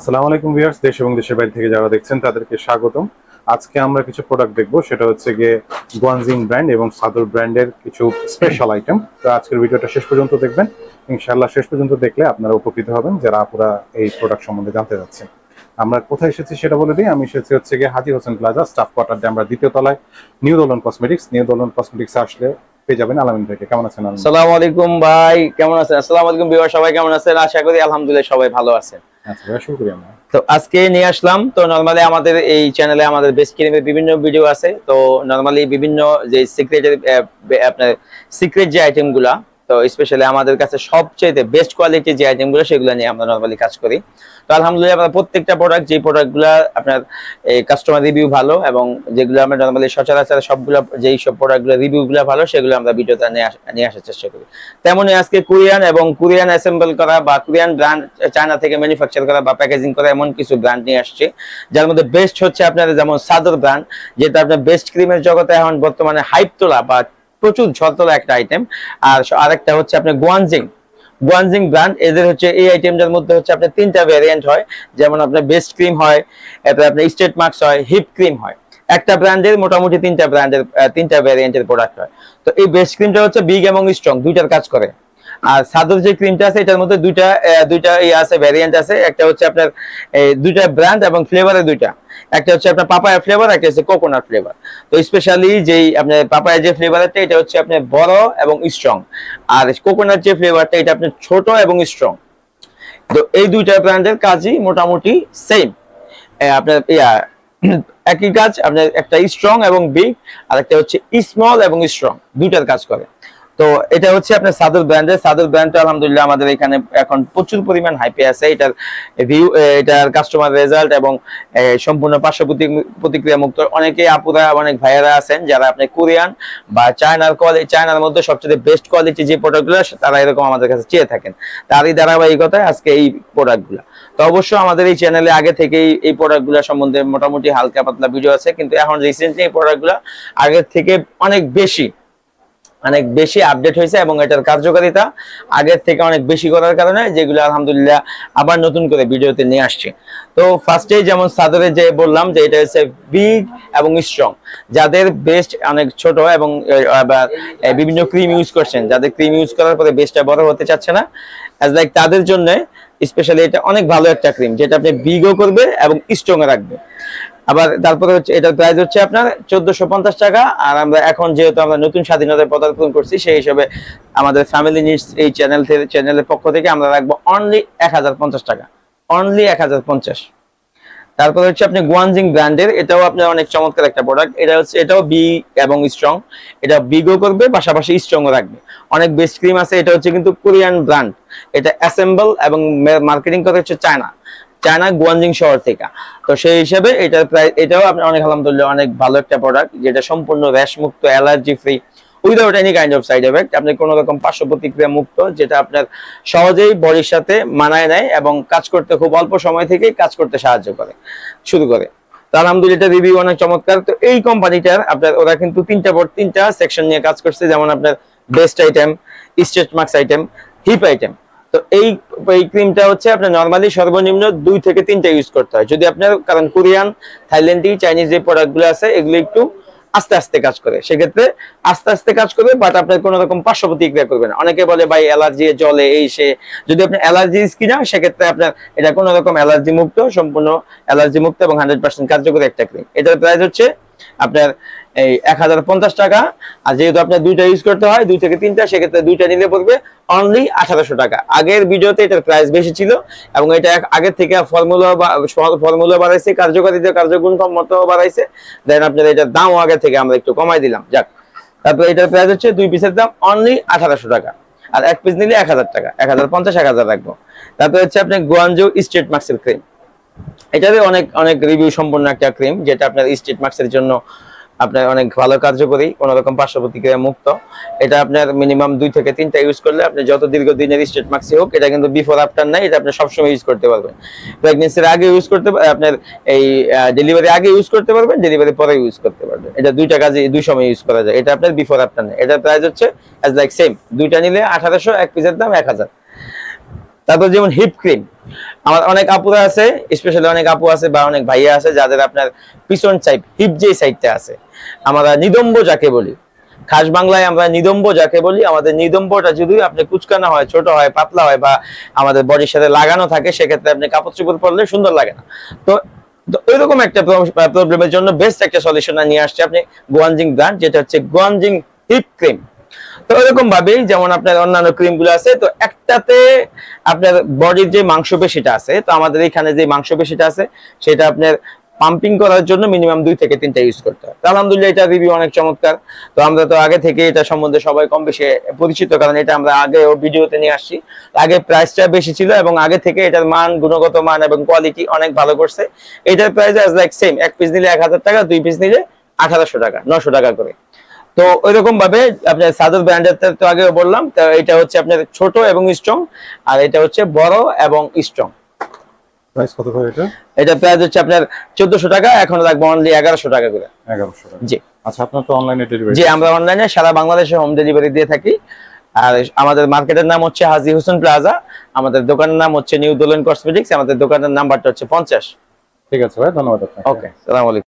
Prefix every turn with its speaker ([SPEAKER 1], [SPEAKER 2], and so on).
[SPEAKER 1] আসসালামু আলাইকুম ভিউয়ার্স, দেশ এবং দেশের বাইরে থেকে যারা দেখছেন, তাদেরকে স্বাগতম। আজকে আমরা কিছু প্রোডাক্ট দেখব, সেটা হচ্ছে গিয়ে গুয়ানজিং ব্র্যান্ড এবং সাদর ব্র্যান্ডের কিছু স্পেশাল আইটেম তো আজকের ভিডিওটা শেষ পর্যন্ত দেখবেন। ইনশাআল্লাহ শেষ পর্যন্ত দেখলে আপনারা উপকৃত হবেন, যারা আপুরা এই প্রোডাক্ট সম্বন্ধে জানতে যাচ্ছেন আমরা কোথায় এসেছি সেটা বলে দিই। আমি এসেছি হচ্ছে গিয়ে Haji Hossain plaza staff quarter আমরা দ্বিতীয় তলায়। New Dolon cosmetics new Dolon cosmetics আসলে পেয়ে
[SPEAKER 2] ভাই, কেমন আছেন? আসসালামু বিবার সবাই কেমন আছেন? আশা করি আলহামদুলিল্লাহ সবাই ভালো আছেন।
[SPEAKER 1] আচ্ছা
[SPEAKER 2] তো আজকে নিয়ে আসলাম। তো নর্মালি আমাদের এই চ্যানেলে আমাদের বেস্ট ক্রিমের বিভিন্ন ভিডিও আছে। তো নর্মালি বিভিন্ন যে সিক্রেটের আপনার সিক্রেট যে আইটেমগুলা তো স্পেশালি আমাদের কাছে সবচেয়ে বেস্ট কোয়ালিটি যে আইটেমগুলো সেগুলো নিয়ে আমরা নরমালি কাজ করি। তো আলহামদুলিল্লাহ আমরা প্রত্যেকটা প্রোডাক্ট যে প্রোডাক্টগুলো আপনার কাস্টমার রিভিউ ভালো এবং যেগুলো আমরা নরমালি সচরাচর সবগুলো, যেই সব প্রোডাক্টগুলো রিভিউগুলো ভালো, সেগুলো আমরা ভিডিওতে নিয়ে আসার চেষ্টা করি। তেমনই আজকে কোরিয়ান এবং কোরিয়ান অ্যাসেম্বল করা বা কোরিয়ান ব্র্যান্ড চায়না থেকে ম্যানুফ্যাকচার করা বা প্যাকেজিং করা এমন কিছু ব্র্যান্ড নিয়ে আসছে, যার মধ্যে বেস্ট হচ্ছে আপনার যেমন সাদর ব্র্যান্ড যেটা আপনার বেস্ট ক্রিমের জগতে এখন বর্তমানে হাইপ তোলা বা প্রচুর ঝলতলা একটা আইটেম আর আরেকটা হচ্ছে আপনার গোয়ানজিং গোয়ানজিং ব্র্যান্ড এদের হচ্ছে এই আইটেমটার মধ্যে হচ্ছে আপনার তিনটা ভ্যারিয়েন্ট হয়। যেমন আপনার বেস্ট ক্রিম হয়, এরপরে আপনার স্টেট মার্কস হয় হিপ ক্রিম হয়। একটা ব্র্যান্ডের মোটামুটি তিনটা ব্র্যান্ডের তিনটা ভ্যারিয়েন্টের প্রোডাক্ট হয়। তো এই বেস্ট ক্রিমটা হচ্ছে বিগ এবং স্ট্রং দুইটার কাজ করে। আর সাদর যে ক্রিমটা আছে, এটার মধ্যে দুইটা দুইটা ইয়ে আছে ভ্যারিয়েন্ট আছে। একটা হচ্ছে আপনার দুইটা ব্র্যান্ড এবং ফ্লেভারের দুইটা। একটা হচ্ছে আপনার পাপায়া ফ্লেভার একটা হচ্ছে কোকোনাট ফ্লেভার তো স্পেশালি যেই আপনার পাপায়া যে ফ্লেভারটা এটা হচ্ছে আপনার বড় এবং স্ট্রং আর কোকোনাট যে ফ্লেভারটা এটা আপনার ছোট এবং স্ট্রং তো এই দুইটা ব্র্যান্ডের কাজই মোটামুটি সেম আপনার, ইয়া, একই কাজ, আপনার একটা স্ট্রং এবং বিগ আর একটা হচ্ছে স্মল এবং স্ট্রং দুইটার কাজ করে। তো এটা হচ্ছে আপনার সাদর ব্র্যান্ডের, সাদর ব্র্যান্ডটা আলহামদুলিল্লাহ আমাদের এখানে এখন প্রচুর পরিমাণ হাইপে আছে। এটার ভিউ এটার কাস্টমার রেজাল্ট এবং সম্পূর্ণ পার্শ্ব প্রতি- প্রতিক্রিয়া মুক্ত অনেকে আপুরা, অনেক ভাইয়ারা আছেন যারা আপনি কোরিয়ান বা চায়নার কোয়ালিটি চায়নার মধ্যে সবচেয়ে বেস্ট কোয়ালিটি যে প্রোডাক্টগুলো তারা এরকম আমাদের কাছে চেয়ে থাকেন। তারই ধারাবাহিকতায় আজকে এই প্রোডাক্টগুলো তো অবশ্য আমাদের এই চ্যানেলে আগে থেকেই এই প্রোডাক্টগুলো সম্বন্ধে মোটামুটি হালকা পাতলা ভিডিও আছে, কিন্তু এখন রিসেন্টলি এই প্রোডাক্টগুলো আগের থেকে অনেক বেশি। অনেক বেশি আপডেট হয়েছে এবং এটার কার্যকারিতা আগের থেকে অনেক বেশি করার কারণে যেগুলো আলহামদুলিল্লাহ আবার নতুন করে ভিডিওতে নিয়ে আসছে। তো ফার্স্টে যেমন সাদরে যে বললাম যে এটা হচ্ছে বিগ এবং স্ট্রং যাদের বেস্ট অনেক ছোট এবং বিভিন্ন ক্রিম ইউজ করছেন, যাদের ক্রিম ইউজ করার পরে বেস্টটা বড় হতে চাচ্ছে না। অ্যাজ লাইক তাদের জন্য স্পেশালি এটা অনেক ভালো একটা ক্রিম যেটা আপনি বিগও করবে এবং স্ট্রং রাখবে। আবার তারপরে হচ্ছে, এটার প্রাইস হচ্ছে আপনার চোদ্দশো পঞ্চাশ টাকা, আর আমরা এখন যেহেতু আমরা নতুন স্বাধীনতায় পদার্পণ করছি, সেই হিসেবে আমাদের ফ্যামিলি নিডস এই চ্যানেল থেকে চ্যানেলের পক্ষ থেকে আমরা রাখব অনলি এক হাজার পঞ্চাশ টাকা অনলি এক হাজার পঞ্চাশ। তারপরে হচ্ছে আপনি গুয়ানজিং ব্র্যান্ডের এটাও আপনার অনেক চমৎকার একটা প্রোডাক্ট এটা হচ্ছে, এটাও বি এবং স্ট্রং এটা বিগও করবে, পাশাপাশি স্ট্রংও রাখবে। অনেক বেস্ট ক্রিম আছে, এটা হচ্ছে কিন্তু কোরিয়ান ব্র্যান্ড এটা অ্যাসেম্বল এবং মার্কেটিং করে হচ্ছে চায়না চায়না, গুয়ানজিং শহর থেকে। তো সেই হিসেবে এটার প্রায়, এটাও আপনার অনেক আলহামদুলিল্লাহ অনেক ভালো একটা প্রোডাক্ট যেটা সম্পূর্ণ র্যাশ মুক্ত allergy free without any kind of side effect আপনি কোনো রকম পার্শ্ব প্রতিক্রিয়া মুক্ত, যেটা আপনার সহজেই বডির সাথে মানায় নেয় এবং কাজ করতে খুব অল্প সময় থেকেই কাজ করতে সাহায্য করে, শুরু করে। আলহামদুলিল্লাহ রিভিউ অনেক চমৎকার। তো এই কোম্পানিটার আপনার, ওরা কিন্তু তিনটা তিনটা সেকশন নিয়ে কাজ করছে, যেমন আপনার best item stretch marks item hip item তো এই এই ক্রিমটা হচ্ছে আপনার নর্মালি সর্বনিম্ন দুই থেকে তিনটা ইউজ করতে হয়। যদি আপনার, কারণ কোরিয়ান, থাইল্যান্ডি, চাইনিজ যে প্রোডাক্টগুলো আছে, এগুলো একটু আস্তে আস্তে কাজ করে। সেক্ষেত্রে আস্তে আস্তে কাজ করবে বাট আপনার কোনো রকম পার্শ্ব প্রতিক্রিয়া করবে না। অনেকে বলে, ভাই অ্যালার্জি জলে এই সে। যদি আপনি অ্যালার্জি কিনা, সেক্ষেত্রে আপনার, এটা কোনো রকম অ্যালার্জি মুক্ত, সম্পূর্ণ অ্যালার্জি মুক্ত এবং হান্ড্রেড পার্সেন্ট কার্যকরী একটা ক্রিম এটার প্রাইস হচ্ছে আপনার এই এক হাজার পঞ্চাশ টাকা, আর যেহেতু আপনার দুইটা ইউজ করতে হয়, দুই থেকে তিনটা, সেক্ষেত্রে দুইটা নিলে পড়বে অনলি আঠারোশো টাকা। আগের ভিডিওতে এটার প্রাইস বেশি ছিল এবং এটা আগের থেকে ফর্মুলা ফর্মুলা বাড়াইছে, কার্যকারিতা কার্যগুণ মতো বাড়াইছে। দেন আপনার এটার দামও আগে থেকে আমরা একটু কমাই দিলাম, যাক। তারপরে এটার প্রাইস হচ্ছে দুই পিসের দাম অনলি আঠারোশো টাকা। আর এক পিস নিলে এক হাজার টাকা, এক হাজার পঞ্চাশ, এক হাজার রাখব। তারপরে হচ্ছে আপনি গোয়ানজো স্ট্রেট মার্কসের ক্রিম এটাতে অনেক অনেক রিভিউ সম্পন্ন একটা ক্রিম যেটা আপনার স্ট্রেট মার্কসের জন্য আপনার অনেক ভালো কার্যকরী, কোনো রকম পার্শ্ব প্রতিক্রিয়া মুক্ত। এটা আপনার মিনিমাম দুই থেকে তিনটা ইউজ করলে আপনি যত দীর্ঘদিনের স্টেট মার্কসই হোক, এটা কিন্তু বিফোর আফটার নাই, এটা আপনি সবসময় ইউজ করতে পারবেন। প্রেগনেন্সির আগে ইউজ করতে আপনার এই ডেলিভারি আগে ইউজ করতে পারবেন ডেলিভারি পরে ইউজ করতে পারবেন। এটা দুইটা কাজে দুই সময় ইউজ করা যায়। এটা আপনার বিফোর আফটার নাই। এটার প্রাইস হচ্ছে অ্যাজ লাইক সেম দুইটা নিলে আঠারোশো, এক পিসের দাম এক হাজার। তারপর যেমন হিপ ক্রিম আমার অনেক আপুরা আছে স্পেশালি অনেক আপু আছে বা অনেক ভাইয়া আছে যাদের আপনার পিছন সাইড হিপ যে সাইডটা আছে। আমরা নিদম্ব যাকে বলি। খাস বাংলায় আমরা নিদম্ব যাকে বলি, আমাদের নিদম্বটা যদি আপনি কুচকানো হয়, ছোট হয়, পাতলা হয় বা আমাদের বডির সাথে লাগানো থাকে, সেক্ষেত্রে আপনি কাপড় চোপড় পরলে সুন্দর লাগে না। তো এরকম একটা প্রবলেমের জন্য বেস্ট একটা সলিউশন নিয়ে আসছে। আপনি গোয়ানজিং ব্র্যান্ড যেটা হচ্ছে গোয়ানজিং হিপ ক্রিম তো এরকম ভাবেই যেমন আপনার অন্যান্য ক্রিমগুলো আছে, তো একটাতে আপনার বডির যে মাংসপেশিটা আছে, তো আমাদের এখানে যে মাংসপেশিটা আছে, সেটা আপনার পাম্পিং করার জন্য মিনিমাম দুই থেকে তিনটা ইউজ করতে হয়। আলহামদুলিল্লাহ এটা রিভিউ অনেক চমৎকার। তো আমরা তো আগে থেকে এটা সম্বন্ধে সবাই কম বেশি পরিচিত, কারণ এটা আমরা আগে ভিডিওতে নিয়ে আসছি। আগে প্রাইসটা বেশি ছিল এবং আগে থেকে এটার মান, গুণগত মান এবং কোয়ালিটি অনেক ভালো করছে। এটার প্রাইস অ্যাজ লাইক সেম এক পিস নিলে এক হাজার টাকা, দুই পিস নিলে আঠারোশো টাকা, নশো টাকা করে। তো ওইরকম ভাবে আপনার সাদর ব্র্যান্ডের তো আগে বললাম তো এটা হচ্ছে আপনার ছোট এবং স্ট্রং আর এটা হচ্ছে বড় এবং স্ট্রং
[SPEAKER 1] প্রাইস কত করে এটা?
[SPEAKER 2] এটা প্রাইস হচ্ছে আপনার চোদ্দশো টাকা এখন রাখব অনলি এগারোশো টাকা করে।
[SPEAKER 1] এগারোশো টাকা।
[SPEAKER 2] জি।
[SPEAKER 1] আচ্ছা আপনার তো অনলাইনে ডেলিভারি
[SPEAKER 2] যে আমরা অনলাইনে সারা বাংলাদেশে হোম ডেলিভারি দিয়ে থাকি। আর আমাদের মার্কেটের নাম হচ্ছে হাজি হোসেন প্লাজা আমাদের দোকানের নাম হচ্ছে নিউ দোলেন কসমেটিক্স আমাদের দোকানের নাম্বারটা হচ্ছে পঞ্চাশ।
[SPEAKER 1] ঠিক আছে ভাই ধন্যবাদ আপনাকে।
[SPEAKER 2] ওকে সালাম আলাইকুম।